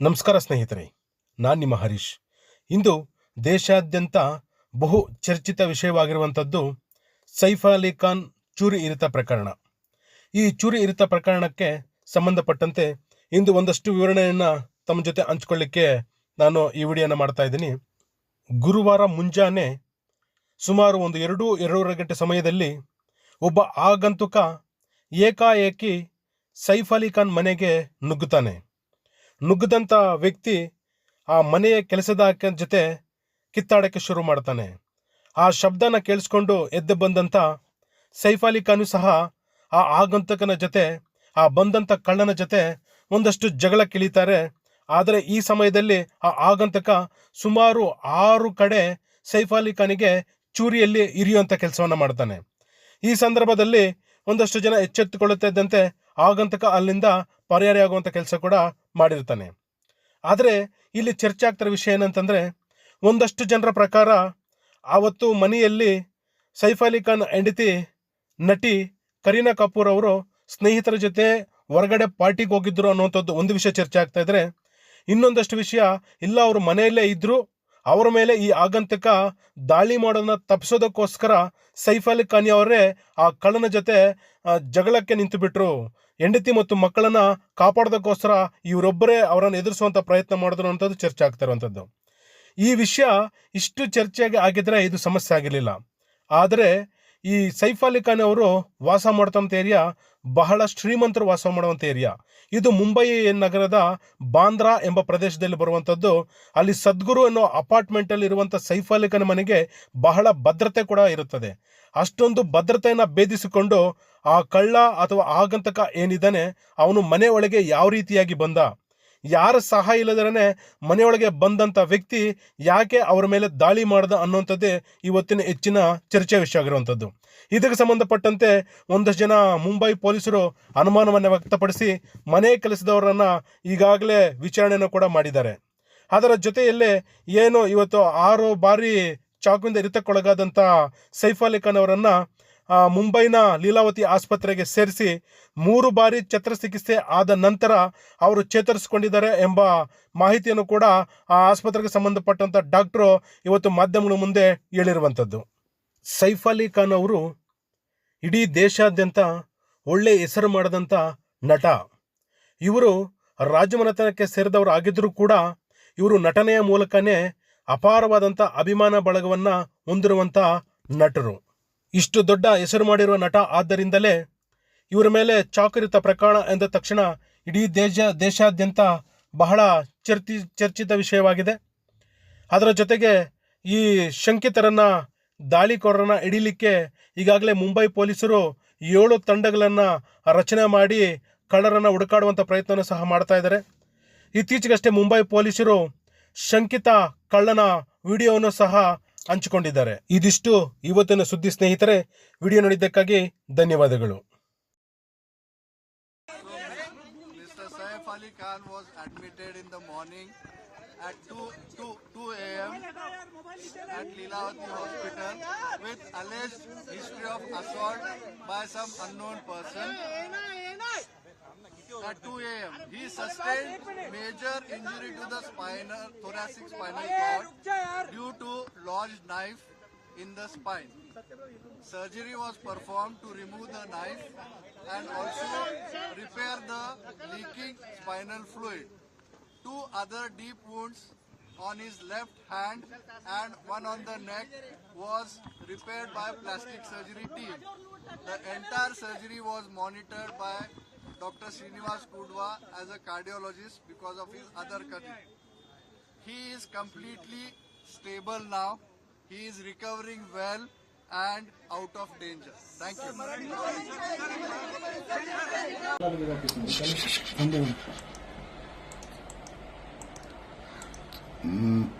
ನಮಸ್ಕಾರ ಸ್ನೇಹಿತರೆ, ನಾನು ನಿಮ್ಮ ಹರೀಶ್. ಇಂದು ದೇಶಾದ್ಯಂತ ಬಹು ಚರ್ಚಿತ ವಿಷಯವಾಗಿರುವಂಥದ್ದು ಸೈಫ್ ಅಲಿ ಖಾನ್ ಚೂರಿ ಇರಿತ ಪ್ರಕರಣ. ಈ ಚೂರಿ ಇರಿತ ಪ್ರಕರಣಕ್ಕೆ ಸಂಬಂಧಪಟ್ಟಂತೆ ಇಂದು ಒಂದಷ್ಟು ವಿವರಣೆಯನ್ನು ತಮ್ಮ ಜೊತೆ ಹಂಚ್ಕೊಳ್ಳಿಕ್ಕೆ ನಾನು ಈ ವಿಡಿಯೋನ ಮಾಡ್ತಾ ಇದ್ದೀನಿ. ಗುರುವಾರ ಮುಂಜಾನೆ ಸುಮಾರು ಒಂದು ಎರಡು, ಎರಡೂವರೆ ಗಂಟೆ ಸಮಯದಲ್ಲಿ ಒಬ್ಬ ಆಗಂತುಕ ಏಕಾಏಕಿ ಸೈಫ್ ಅಲಿ ಖಾನ್ ಮನೆಗೆ ನುಗ್ಗುತ್ತಾನೆ. ನುಗ್ಗದಂಥ ವ್ಯಕ್ತಿ ಆ ಮನೆಯ ಕೆಲಸದ ಜೊತೆ ಕಿತ್ತಾಡೋಕ್ಕೆ ಶುರು ಮಾಡ್ತಾನೆ. ಆ ಶಬ್ದನ ಕೇಳಿಸ್ಕೊಂಡು ಎದ್ದು ಬಂದಂಥ ಸೈಫ್ ಅಲಿ ಖಾನು ಸಹ ಆ ಆಗಂತಕನ ಜೊತೆ, ಆ ಬಂದಂಥ ಕಳ್ಳನ ಜೊತೆ ಒಂದಷ್ಟು ಜಗಳ ಕಿಳಿತಾರೆ. ಆದರೆ ಈ ಸಮಯದಲ್ಲಿ ಆ ಆಗಂತಕ ಸುಮಾರು ಆರು ಕಡೆ ಸೈಫ್ ಅಲಿ ಖಾನಿಗೆ ಚೂರಿಯಲ್ಲಿ ಇರಿಯುವಂಥ ಕೆಲಸವನ್ನು ಮಾಡ್ತಾನೆ. ಈ ಸಂದರ್ಭದಲ್ಲಿ ಒಂದಷ್ಟು ಜನ ಎಚ್ಚೆತ್ತುಕೊಳ್ಳುತ್ತಿದ್ದಂತೆ ಆಗಂತಕ ಅಲ್ಲಿಂದ ಪರ್ಯಾಯ ಕೆಲಸ ಕೂಡ ಮಾಡಿರ್ತಾನೆ. ಆದರೆ ಇಲ್ಲಿ ಚರ್ಚೆ ಆಗ್ತಿರೋ ವಿಷಯ ಏನಂತಂದರೆ, ಒಂದಷ್ಟು ಜನರ ಪ್ರಕಾರ ಆವತ್ತು ಮನೆಯಲ್ಲಿ ಸೈಫ್ ಅಲಿ ಖಾನ್ ಹೆಂಡತಿ ನಟಿ ಕರೀನಾ ಕಪೂರ್ ಅವರು ಸ್ನೇಹಿತರ ಜೊತೆ ಹೊರಗಡೆ ಪಾರ್ಟಿಗೆ ಹೋಗಿದ್ರು ಅನ್ನುವಂಥದ್ದು ಒಂದು ವಿಷಯ ಚರ್ಚೆ ಆಗ್ತಾ ಇದ್ರೆ, ಇನ್ನೊಂದಷ್ಟು ವಿಷಯ ಇಲ್ಲ, ಅವರು ಮನೆಯಲ್ಲೇ ಇದ್ದರು ಅವರ ಮೇಲೆ ಈ ಆಗಂತಕ ದಾಳಿ ಮಾಡೋದನ್ನ ತಪ್ಪಿಸೋದಕ್ಕೋಸ್ಕರ ಸೈಫ್ ಅಲಿ ಖಾನಿ ಅವರೇ ಆ ಕಳ್ಳನ ಜೊತೆ ಜಗಳಕ್ಕೆ ನಿಂತು ಬಿಟ್ರು ಹೆಂಡತಿ ಮತ್ತು ಮಕ್ಕಳನ್ನ ಕಾಪಾಡೋದಕ್ಕೋಸ್ಕರ ಇವರೊಬ್ಬರೇ ಅವರನ್ನು ಎದುರಿಸುವಂತ ಪ್ರಯತ್ನ ಮಾಡಿದ್ರು ಅಂತದ್ದು ಚರ್ಚೆ ಆಗ್ತಾ ಇರುವಂಥದ್ದು ಈ ವಿಷಯ ಇಷ್ಟು ಚರ್ಚೆಗೆ ಆಗಿದ್ರೆ ಇದು ಸಮಸ್ಯೆ ಆಗಿರಲಿಲ್ಲ. ಆದರೆ ಈ ಸೈಫ್ ಅಲಿ ಖಾನ್ ಅವರು ವಾಸ ಮಾಡ್ತಂಥ ಏರಿಯಾ ಬಹಳ ಶ್ರೀಮಂತರು ವಾಸ ಮಾಡುವಂಥ ಏರಿಯಾ. ಇದು ಮುಂಬೈ ನಗರದ ಬಾಂದ್ರಾ ಎಂಬ ಪ್ರದೇಶದಲ್ಲಿ ಬರುವಂಥದ್ದು ಅಲ್ಲಿ ಸದ್ಗುರು ಅನ್ನೋ ಅಪಾರ್ಟ್ಮೆಂಟ್ ಅಲ್ಲಿ ಇರುವಂಥ ಸೈಫ್ ಅಲಿ ಖಾನ್ ಮನೆಗೆ ಬಹಳ ಭದ್ರತೆ ಕೂಡ ಇರುತ್ತದೆ. ಅಷ್ಟೊಂದು ಭದ್ರತೆಯನ್ನು ಭೇದಿಸಿಕೊಂಡು ಆ ಕಳ್ಳ ಅಥವಾ ಆಗಂತಕ ಏನಿದ್ದಾನೆ, ಅವನು ಮನೆ ಒಳಗೆ ಯಾವ ರೀತಿಯಾಗಿ ಬಂದ? ಯಾರ ಸಹಾಯ ಇಲ್ಲದರೇ ಮನೆಯೊಳಗೆ ಬಂದಂಥ ವ್ಯಕ್ತಿ ಯಾಕೆ ಅವರ ಮೇಲೆ ದಾಳಿ ಮಾಡ್ದ ಅನ್ನುವಂಥದ್ದೇ ಇವತ್ತಿನ ಹೆಚ್ಚಿನ ಚರ್ಚೆ ವಿಷಯ ಆಗಿರುವಂಥದ್ದು ಇದಕ್ಕೆ ಸಂಬಂಧಪಟ್ಟಂತೆ ಒಂದಷ್ಟು ಜನ ಮುಂಬೈ ಪೊಲೀಸರು ಅನುಮಾನವನ್ನು ವ್ಯಕ್ತಪಡಿಸಿ ಮನೆ ಕೆಲಸದವರನ್ನು ಈಗಾಗಲೇ ವಿಚಾರಣೆಯನ್ನು ಕೂಡ ಮಾಡಿದ್ದಾರೆ. ಅದರ ಜೊತೆಯಲ್ಲೇ ಏನು ಇವತ್ತು ಆರು ಬಾರಿ ಚಾಕುವಿಂದ ಇರಿತಕ್ಕೊಳಗಾದಂಥ ಸೈಫ್ ಅಲಿ ಖಾನ್ ಅವರನ್ನ ಮುಂಬೈನ ಲೀಲಾವತಿ ಆಸ್ಪತ್ರೆಗೆ ಸೇರಿಸಿ ಮೂರು ಬಾರಿ ಚಿಕಿತ್ಸೆ ಆದ ನಂತರ ಅವರು ಚೇತರಿಸಿಕೊಂಡಿದ್ದಾರೆ ಎಂಬ ಮಾಹಿತಿಯನ್ನು ಕೂಡ ಆ ಆಸ್ಪತ್ರೆಗೆ ಸಂಬಂಧಪಟ್ಟಂಥ ಡಾಕ್ಟ್ರು ಇವತ್ತು ಮಾಧ್ಯಮಗಳ ಮುಂದೆ ಹೇಳಿರುವಂಥದ್ದು. ಸೈಫ್ ಅಲಿ ಖಾನ್ ಅವರು ಇಡೀ ದೇಶಾದ್ಯಂತ ಒಳ್ಳೆ ಹೆಸರು ಮಾಡಿದಂಥ ನಟ. ಇವರು ರಾಜಮನೆತನಕ್ಕೆ ಸೇರಿದವರು ಆಗಿದ್ದರೂ ಕೂಡ ಇವರು ನಟನೆಯ ಮೂಲಕನೇ ಅಪಾರವಾದಂಥ ಅಭಿಮಾನ ಬಳಗವನ್ನು ಹೊಂದಿರುವಂಥ ನಟರು. ಇಷ್ಟು ದೊಡ್ಡ ಹೆಸರು ಮಾಡಿರುವ ನಟ ಆದ್ದರಿಂದಲೇ ಇವರ ಮೇಲೆ ಚಾಕರಿತ ಪ್ರಕರಣ ಎಂದ ತಕ್ಷಣ ಇಡೀ ದೇಶ, ದೇಶಾದ್ಯಂತ ಬಹಳ ಚರ್ಚಿ ಚರ್ಚಿತ ವಿಷಯವಾಗಿದೆ. ಅದರ ಜೊತೆಗೆ ಈ ಶಂಕಿತರನ್ನು, ದಾಳಿಕೋರರನ್ನು ಹಿಡೀಲಿಕ್ಕೆ ಈಗಾಗಲೇ ಮುಂಬೈ ಪೊಲೀಸರು ಏಳು ತಂಡಗಳನ್ನು ರಚನೆ ಮಾಡಿ ಕಳ್ಳರನ್ನು ಹುಡುಕಾಡುವಂಥ ಪ್ರಯತ್ನವನ್ನು ಸಹ ಮಾಡ್ತಾ ಇದ್ದಾರೆ. ಇತ್ತೀಚೆಗಷ್ಟೇ ಮುಂಬೈ ಪೊಲೀಸರು ಶಂಕಿತ ಕಳ್ಳನ ವಿಡಿಯೋವನ್ನು ಸಹ ಹಂಚಿಕೊಂಡಿದ್ದಾರೆ ಇದಿಷ್ಟು ಇವತ್ತಿನ ಸುದ್ದಿ ಸ್ನೇಹಿತರೆ ವಿಡಿಯೋ ನೋಡಿದ್ದಕ್ಕಾಗಿ ಧನ್ಯವಾದಗಳು at 2, 2, 2 a.m. at Leelavati Hospital with alleged history of assault by some unknown person. At 2 a.m. He sustained major injury to the spinal, thoracic spinal cord due to lodged knife in the spine. Surgery was performed to remove the knife and also repair the leaking spinal fluid. Two other deep wounds on his left hand and one on the neck was repaired by plastic surgery team. The entire surgery was monitored by Dr. Srinivas Kudwa as a cardiologist because of his other condition. He is completely stable now. He is recovering well and out of danger. Thank you. Mm.